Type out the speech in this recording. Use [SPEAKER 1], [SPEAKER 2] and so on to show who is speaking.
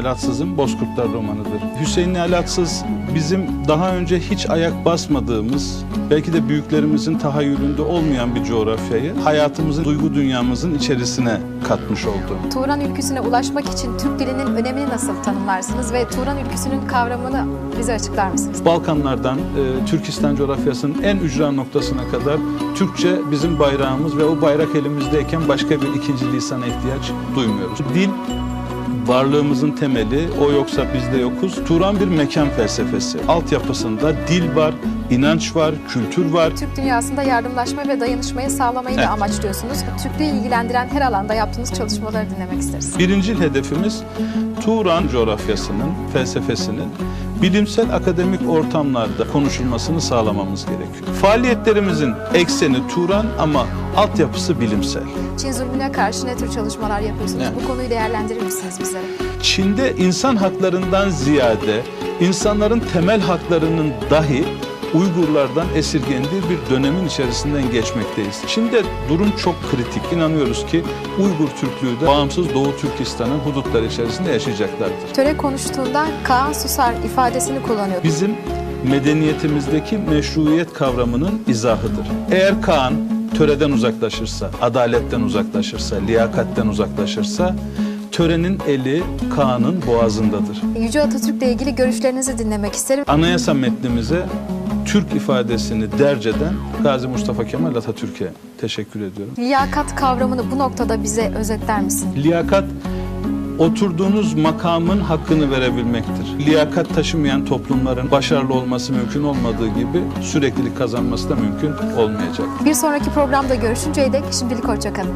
[SPEAKER 1] Alatsız'ın Bozkurtlar romanıdır. Hüseyin Alatsız bizim daha önce hiç ayak basmadığımız, belki de büyüklerimizin tahayyülünde olmayan bir coğrafyayı hayatımızın, duygu dünyamızın içerisine katmış oldu.
[SPEAKER 2] Turan ülküsüne ulaşmak için Türk dilinin önemini nasıl tanımlarsınız ve Turan ülküsünün kavramını bize açıklar mısınız?
[SPEAKER 1] Balkanlardan e, Türkistan coğrafyasının en ücra noktasına kadar Türkçe bizim bayrağımız ve o bayrak elimizdeyken başka bir ikinci lisana ihtiyaç duymuyoruz. Dil varlığımızın temeli, o yoksa biz de yokuz. Turan bir mekan felsefesi. Altyapısında dil var, inanç var, kültür var.
[SPEAKER 2] Türk dünyasında yardımlaşma ve dayanışmayı sağlamayı da
[SPEAKER 1] Evet.
[SPEAKER 2] amaçlıyorsunuz. Türklüğü ilgilendiren her alanda yaptığınız çalışmaları dinlemek isteriz.
[SPEAKER 1] Birinci hedefimiz Turan coğrafyasının, felsefesinin bilimsel akademik ortamlarda konuşulmasını sağlamamız gerekiyor. Faaliyetlerimizin ekseni Turan ama altyapısı bilimsel.
[SPEAKER 2] Çin zulmüne karşı ne tür çalışmalar yapıyorsunuz?
[SPEAKER 1] Evet.
[SPEAKER 2] Bu konuyu değerlendirir misiniz bizlere?
[SPEAKER 1] Çin'de insan haklarından ziyade insanların temel haklarının dahi Uygurlardan esirgendiği bir dönemin içerisinden geçmekteyiz. Çin'de durum çok kritik. İnanıyoruz ki Uygur Türklüğü de bağımsız Doğu Türkistan'ın hudutları içerisinde yaşayacaklardır.
[SPEAKER 2] Töre konuştuğunda Kaan Susar ifadesini kullanıyor.
[SPEAKER 1] bizim medeniyetimizdeki meşruiyet kavramının izahıdır. Eğer Kaan töreden uzaklaşırsa, adaletten uzaklaşırsa, liyakatten uzaklaşırsa törenin eli Kaan'ın boğazındadır.
[SPEAKER 2] Yüce Atatürk'le ilgili görüşlerinizi dinlemek isterim.
[SPEAKER 1] Anayasa metnimize Türk ifadesini derc eden Gazi Mustafa Kemal Atatürk'e teşekkür ediyorum.
[SPEAKER 2] Liyakat kavramını bu noktada bize özetler misin?
[SPEAKER 1] Liyakat oturduğunuz makamın hakkını verebilmektir. Liyakat taşımayan toplumların başarılı olması mümkün olmadığı gibi süreklilik kazanması da mümkün olmayacak.
[SPEAKER 2] Bir sonraki programda görüşünceye dek şimdilik hoşçakalın.